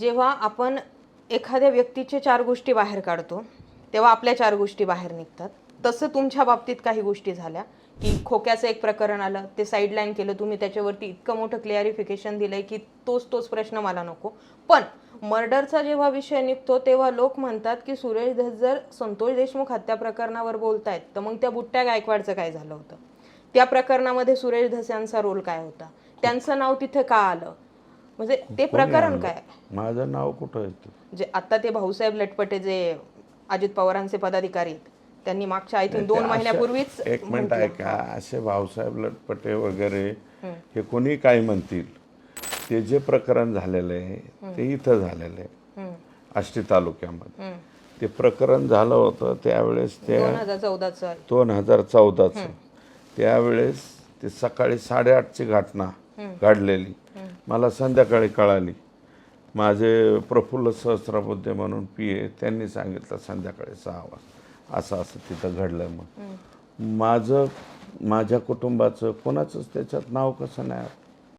जेव्हा आपण एखाद्या व्यक्तीचे चार गोष्टी बाहेर काढतो तेव्हा आपल्या चार गोष्टी बाहेर निघतात. तसं तुमच्या बाबतीत काही गोष्टी झाल्या की खोक्याचं एक प्रकरण आलं ते साईडलाईन केलं तुम्ही त्याच्यावरती इतकं मोठं क्लिअरिफिकेशन दिलंय की तोच तोच प्रश्न मला नको. पण मर्डरचा जेव्हा विषय निघतो तेव्हा लोक म्हणतात की सुरेश धस जर संतोष देशमुख हत्या प्रकरणावर बोलतायत तर मग त्या बुट्ट्या गायकवाडचं काय झालं होतं? त्या प्रकरणामध्ये सुरेश धस यांचा रोल काय होता? त्यांचं नाव तिथे का आलं? म्हणजे ते प्रकरण काय? माझं नाव कुठं येतं जे आता ते भाऊसाहेब लटपटे जे अजित पवारांचे पदाधिकारी आहेत त्यांनी मागच्या आय थिंक दोन महिन्यापूर्वीच एक मिनिट ऐका असे भाऊसाहेब लटपटे वगैरे हे. कोणी काही म्हणतील? ते जे प्रकरण झालेलं आहे ते इथं झालेलं आहे. आष्टी तालुक्यामध्ये. ते प्रकरण झालं होतं त्यावेळेस दोन त्या हजार चौदाचं दोन हजार चौदाचं. त्यावेळेस ते सकाळी साडेआठची घटना घडलेली. मला संध्याकाळी कळाली. माझे प्रफुल्ल सहस्रबुद्धे म्हणून पी ए त्यांनी सांगितलं संध्याकाळी सहा वाजता. असं असं तिथं घडलं मग. माझं माझ्या कुटुंबाचं कोणाचंच त्याच्यात नाव कसं नाही?